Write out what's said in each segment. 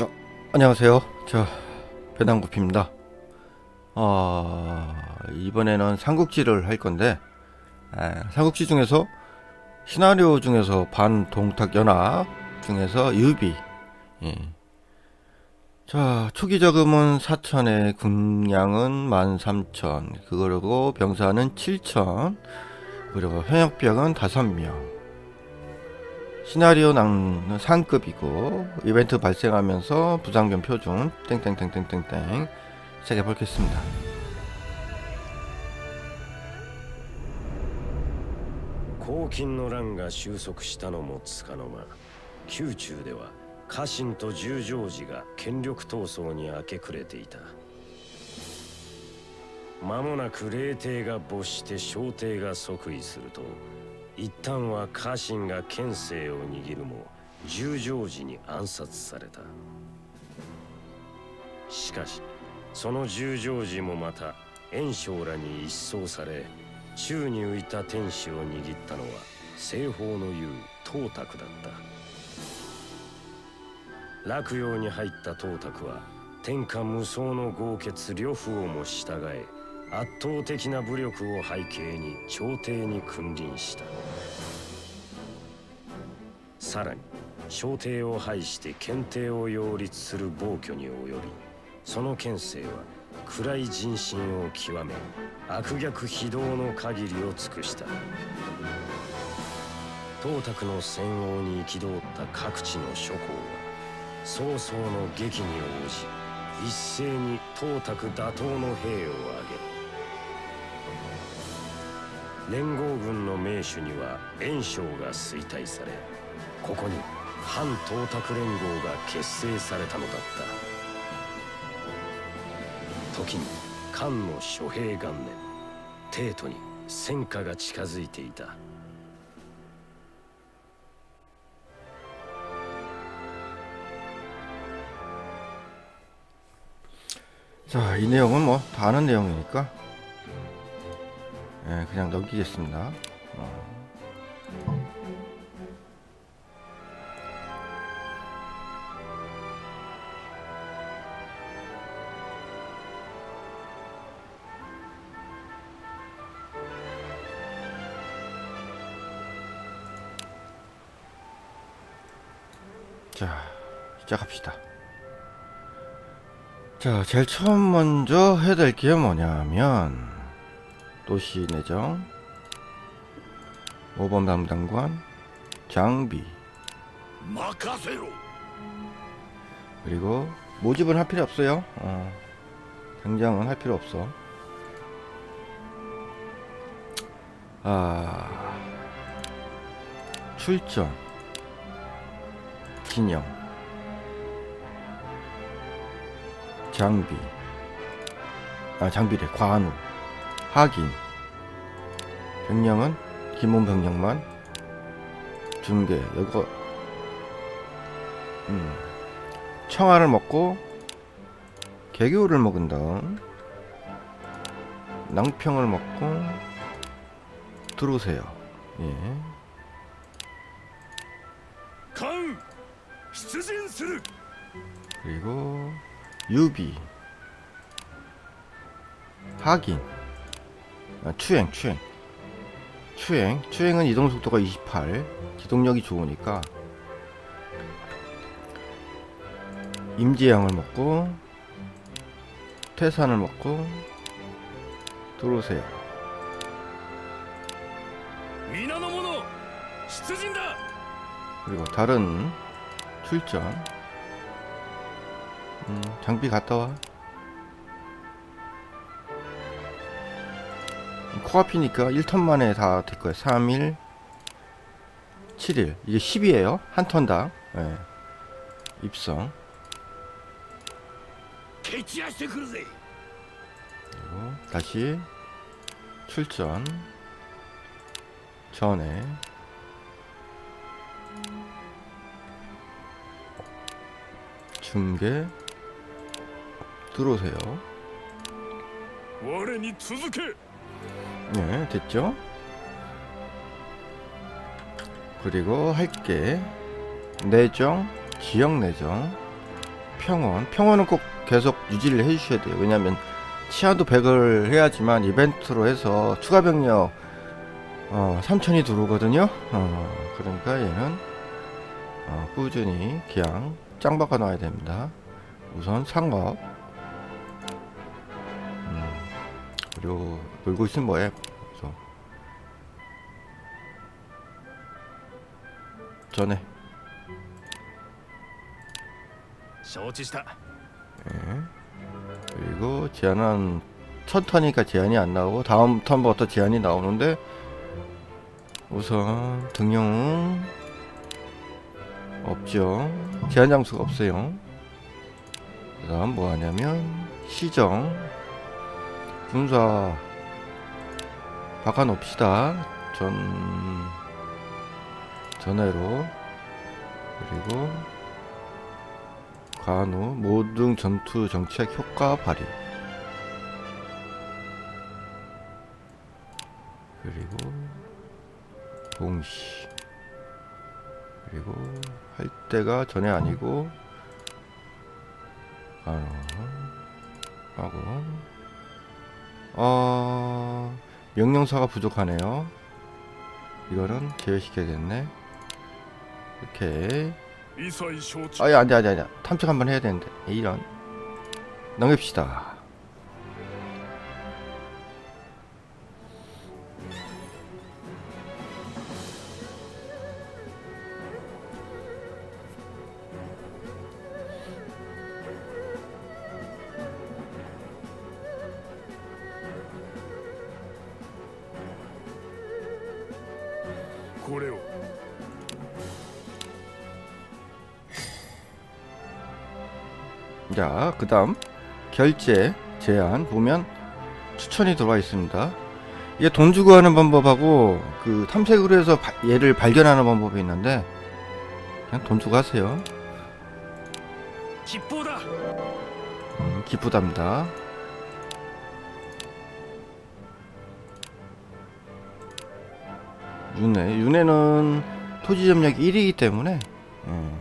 어, 안녕하세요. 저 배당구피입니다. 어, 이번에는 삼국지를 할 건데 에, 삼국지 중에서 시나리오 중에서 반동탁 연합 중에서 유비. 예. 자, 초기 자금은 4천에 군량은 13,000. 그거고 병사는 7,000. 그리고 현역병은 5명. 시나리오 낭은 상급이고 이벤트 발생하면서 부상변 표준 땡땡땡땡땡땡 시작해 보겠습니다. 黄金の乱が収束したのもつかの間宮中では家臣と十条寺が権力闘争に明け暮れていた。間もなく霊帝が没して小帝が即位すると一旦は家臣が権勢を握るも十条寺に暗殺された。しかしその十条寺もまた炎章らに一掃され宙に浮いた天使を握ったのは西方の言う董卓だった。洛陽に入った董卓は天下無双の豪傑呂布をも従え圧倒的な武力を背景に朝廷に君臨した。さらに小帝を排して検定を擁立する暴挙に及びその権勢は暗い人心を極め悪逆非道の限りを尽くした。董卓の戦王に憤った各地の諸侯は曹操の劇に応じ一斉に董卓打倒の兵を挙げ連合軍の名手には袁紹が衰退されここに反董卓連合が結成されたのだった。時に漢の諸平元年帝都に戦火が近づいていた 자, 이 내용은 뭐 다 아는 내용이니까 예, 그냥 넘기겠습니다. 어. 시작합시다. 자, 제일 처음 먼저 해야 될 게 뭐냐면 도시 내정, 모범 담당관, 장비, 그리고 모집은 할 필요 없어요. 어, 당장은 할 필요 없어. 아, 출전, 진영. 장비. 아 장비래. 관우. 하긴. 병량은 기본 병량만 중계. 이거 음 청아를 먹고 개교를 먹은 다음 낭평을 먹고 들어오세요. 예. 그리고 유비 확인 아, 추행 추행. 추행. 추행은 이동 속도가 28 기동력이 좋으니까. 임지양을 먹고 태산을 먹고 들어오세요. 그리고 다른 출전. 음, 장비 갔다 와. 코앞이니까 1턴 만에 다 될 거야. 3일, 7일. 이게 10이에요. 한 턴당. 예. 입성. 그리고 다시 출전 전에 중계 들어오세요. 네, 됐죠? 그리고 할게 내정, 지역 내정, 평원. 평원은 꼭 계속 유지를 해주셔야 돼요. 왜냐하면 치아도 백을 해야지만 이벤트로 해서 추가 병력 어, 3천이 들어오거든요. 어, 그러니까 얘는 어, 꾸준히 기양 짱 박아놔야 됩니다. 우선 상업 그리고 놀고 있으면 뭐해? 그래서 전에 承知した 예. 그리고 제한은 첫 턴이니까 제한이 안 나오고 다음 턴부터 제한이 나오는데 우선 등용 없죠 제한 장수가 없어요 그 다음 뭐 하냐면 시정 군사 바꿔 놓읍시다. 전 전해로. 그리고 간호 모든 전투 정책 효과 발휘. 그리고 동시. 그리고 할 때가 전에 아니고 간호 하고 어... 명령사가 부족하네요. 이거는 제외시켜야겠네. 오케이. 아야 안돼 안돼 안돼 탐색 한번 해야 되는데 이런 넘깁시다. 그 다음 결제 제한 보면 추천이 들어와 있습니다. 이게 돈 주고 하는 방법하고 그 탐색으로 해서 바, 얘를 발견하는 방법이 있는데 그냥 돈 주고 하세요. 기쁘다. 음, 기쁘답니다. 윤회, 윤회는 토지 점력 1이기 때문에 음.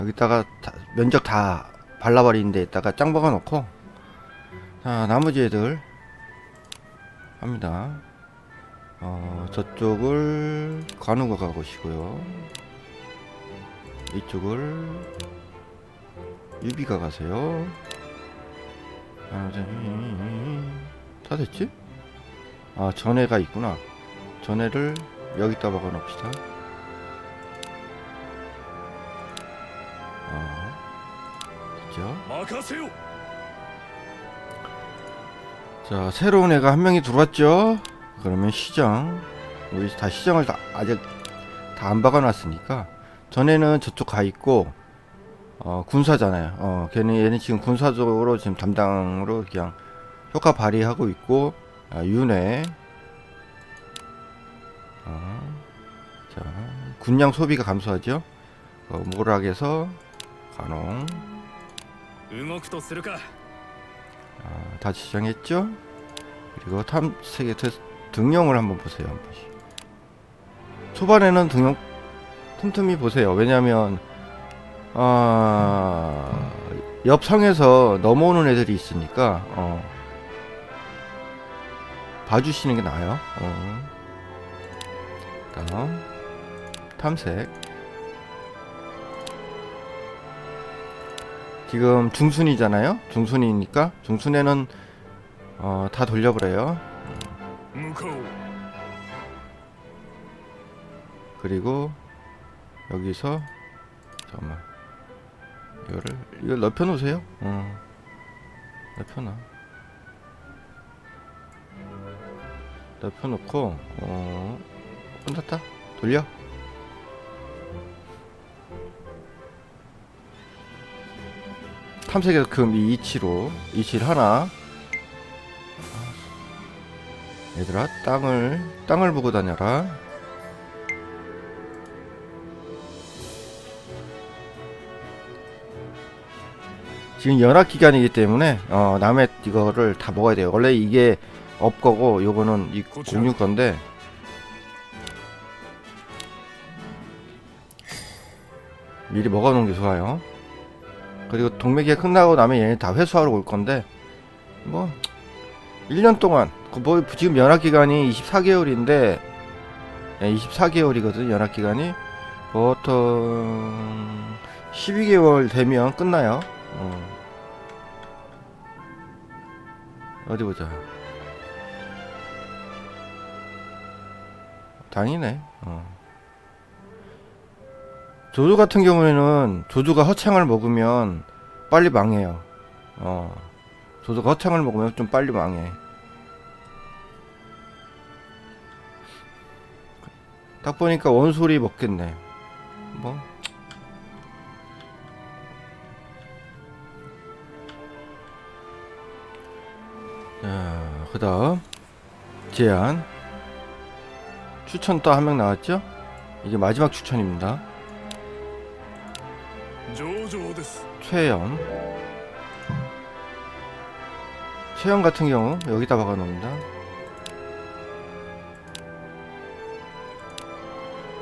여기다가 다, 면적 다 발라버린 데에다가 짱 박아 놓고 자 나머지 애들 합니다. 어 저쪽을 관우가 가보시고요. 이쪽을 유비가 가세요. 아, 다 됐지? 아, 전해가 있구나. 전해를 여기다 박아 놓읍시다. 나가세요. 자 새로운 애가 한 명이 들어왔죠. 그러면 시장 우리 다 시장을 다 아직 다 안 박아놨으니까 전에는 저쪽 가 있고 어, 군사잖아요. 어, 걔는 얘는 지금 군사적으로 지금 담당으로 그냥 효과 발휘하고 있고 아, 윤회 어, 자 군량 소비가 감소하죠. 어, 모락에서 간홍 動くとするか 아, 다 지정했죠? 그리고 탐색의 테 등용을 한번 보세요. 한 번씩. 초반에는 등용 틈틈이 보세요. 왜냐면 아, 옆 성에서 넘어오는 애들이 있으니까 어, 봐주시는 게 나아요. 어. 다음 탐색 지금 중순이잖아요. 중순이니까 중순에는 어, 다 돌려버려요. 그리고 여기서 잠깐만 이거를 이걸 넓혀 놓으세요. 어. 넓혀 놔. 넓혀 놓고 어, 끝났다. 돌려. 탐색에서 금이 이치로 이치를 하나. 얘들아 땅을 땅을 보고 다녀라. 지금 연합 기간이기 때문에 어, 남의 이거를 다 먹어야 돼요. 원래 이게 업 거고 요거는 이 공유 건데 미리 먹어 놓은 게 좋아요. 그리고 동맥이 끝나고 나면 얘네 다 회수하러 올 건데 뭐 1년 동안 그뭐 지금 연합 기간이 24개월인데 24개월이거든 연합 기간이 보통 12개월 되면 끝나요. 어. 어디 보자. 당이네. 어. 조조 같은 경우에는 조조가 허창을 먹으면 빨리 망해요. 어. 조조가 허창을 먹으면 좀 빨리 망해. 딱 보니까 원소리 먹겠네. 뭐. 자, 그 다음. 제안. 추천 또 한 명 나왔죠? 이게 마지막 추천입니다. 최연 최연 같은 경우 여기다 박아 놓는다.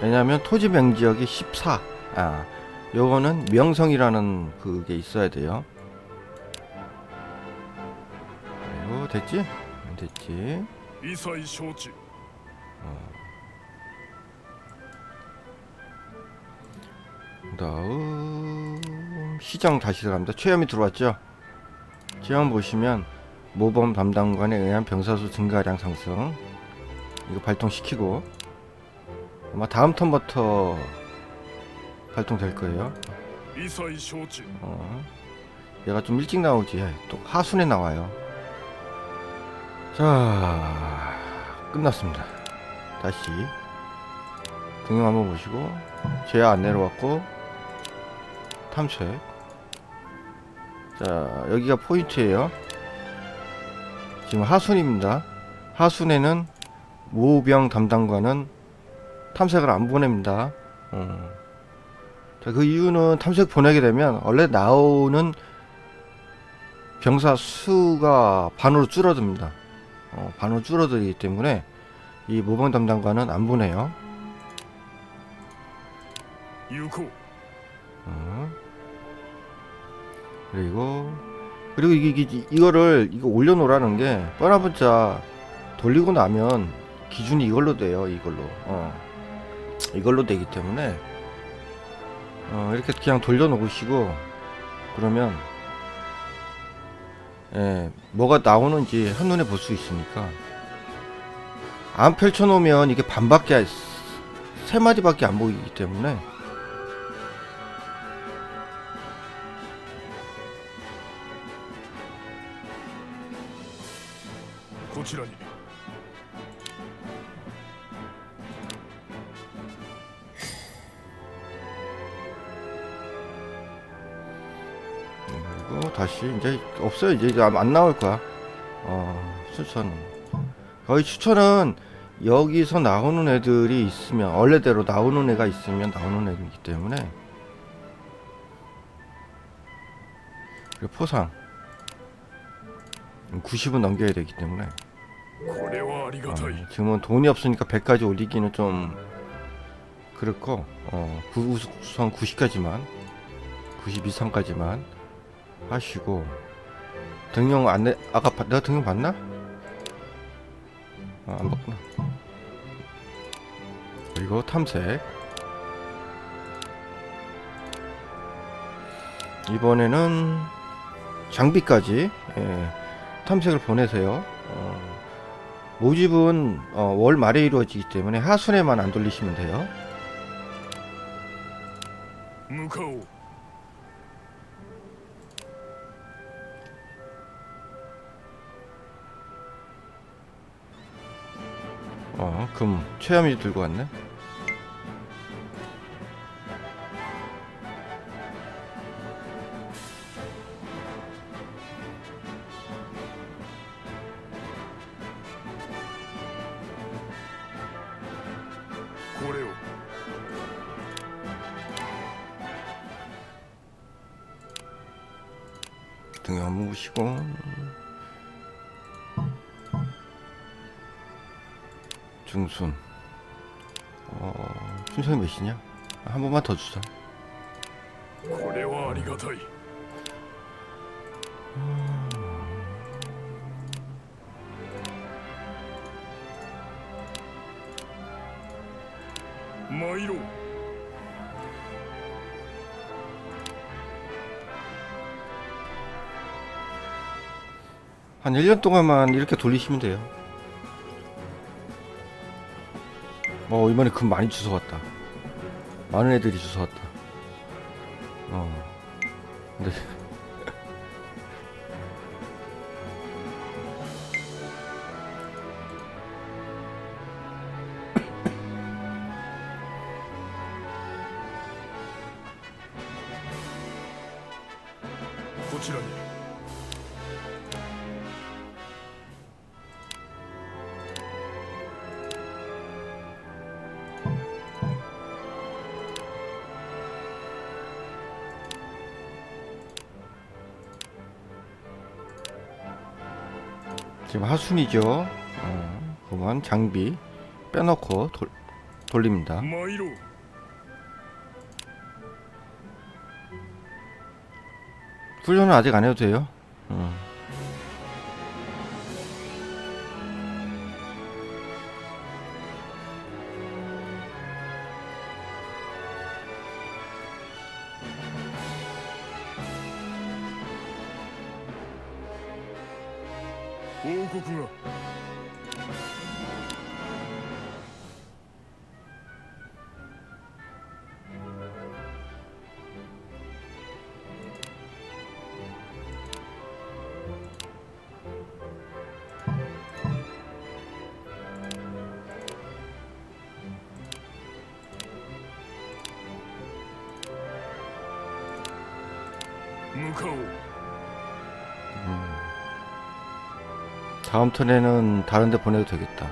왜냐면 토지 명지역이 14 아, 요거는 명성이라는 그게 있어야 돼요. 아이고 됐지? 됐지? 이사이 쇼지. 어. 다음 시장 다시 들어갑니다. 최염이 들어왔죠? 지금 보시면 모범 담당관에 의한 병사수 증가량 상승 이거 발동시키고 아마 다음 턴부터 발동될 거예요. 어, 얘가 좀 일찍 나오지. 또 하순에 나와요. 자, 끝났습니다. 다시 등용 한번 보시고 제야 안 내려왔고 탐색 자 여기가 포인트예요 지금 하순입니다 하순에는 모병 담당관은 탐색을 안 보냅니다 음. 자그 이유는 탐색 보내게 되면 원래 나오는 병사 수가 반으로 줄어듭니다 어, 반으로 줄어들기 때문에 이 모방 담당관은 안 보내요. 유코. 음. 그리고 그리고 이게, 이게 이거를 이거 올려놓으라는 게 뻔하분자 돌리고 나면 기준이 이걸로 돼요. 이걸로. 어. 이걸로 되기 때문에 어, 이렇게 그냥 돌려놓으시고 그러면 예, 뭐가 나오는지 한눈에 볼 수 있으니까 안 펼쳐놓으면 이게 반밖에 안- 세 마디밖에 안 보이기 때문에 부지런히. 그리고 다시 이제 없어요. 이제, 안 나올 거야. 어, 추천은. 거의 추천은 여기서 나오는 애들이 있으면 원래대로 나오는 애가 있으면 나오는 애들이기 때문에 그리고 포상 음, 90은 넘겨야 되기 때문에 어, 지금은 돈이 없으니까 100까지 올리기는 좀 그렇고 어, 그 우선 90까지만 90 이상까지만 하시고 등용 안 내, 아까 바, 내가 등용 봤나? 아, 안 봤구나 그리고 탐색 이번에는 장비까지 예, 탐색을 보내세요 어. 모집은 어, 월 말에 이루어지기 때문에 하순에만 안 돌리시면 돼요. 어, 금. 최암이 들고 왔네. 고래요. 등에 한번 보시고. 중순 어... 순서이 몇이냐? 한 번만 더 주자 これはありがたい 한 1년 동안만 이렇게 돌리시면 돼요. 어 이번에 금 많이 주워왔다. 많은 애들이 주워왔다. 어. 근데 지금 하순이죠. 어, 그만 장비 빼놓고 돌, 돌립니다. 훈련은 아직 안 해도 돼요. 어. 報告が 다음 턴에는 다른 데 보내도 되겠다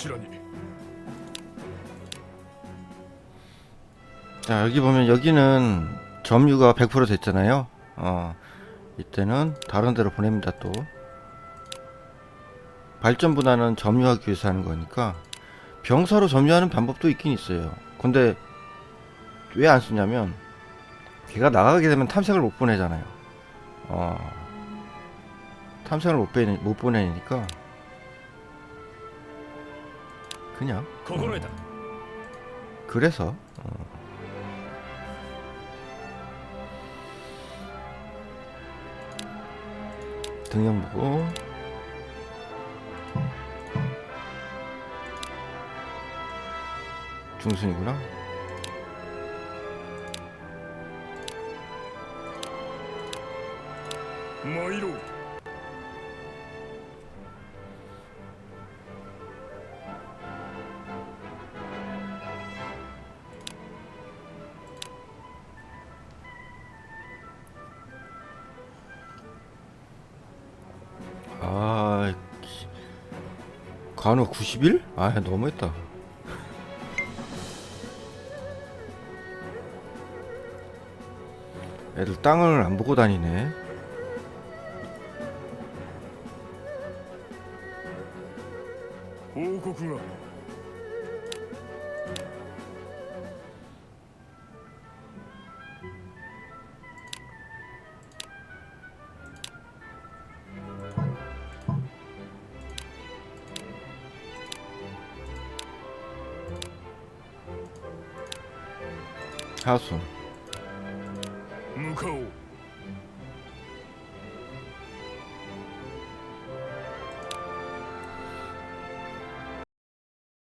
오시라니. 자 여기 보면 여기는 점유가 100% 됐잖아요. 어 이때는 다른 데로 보냅니다 또. 발전보다는 점유하기 위해서 하는 거니까 병사로 점유하는 방법도 있긴 있어요. 근데 왜 안 쓰냐면 걔가 나가게 되면 탐색을 못 보내잖아요. 어 탐색을 못, 보내, 못 보내니까 그냥. 어. 그래서 어. 등형 보고. 중순이구나. 뭐이로 간호 90일? 아 너무했다. 애들 땅을 안 보고 다니네. 오국궁아 House one.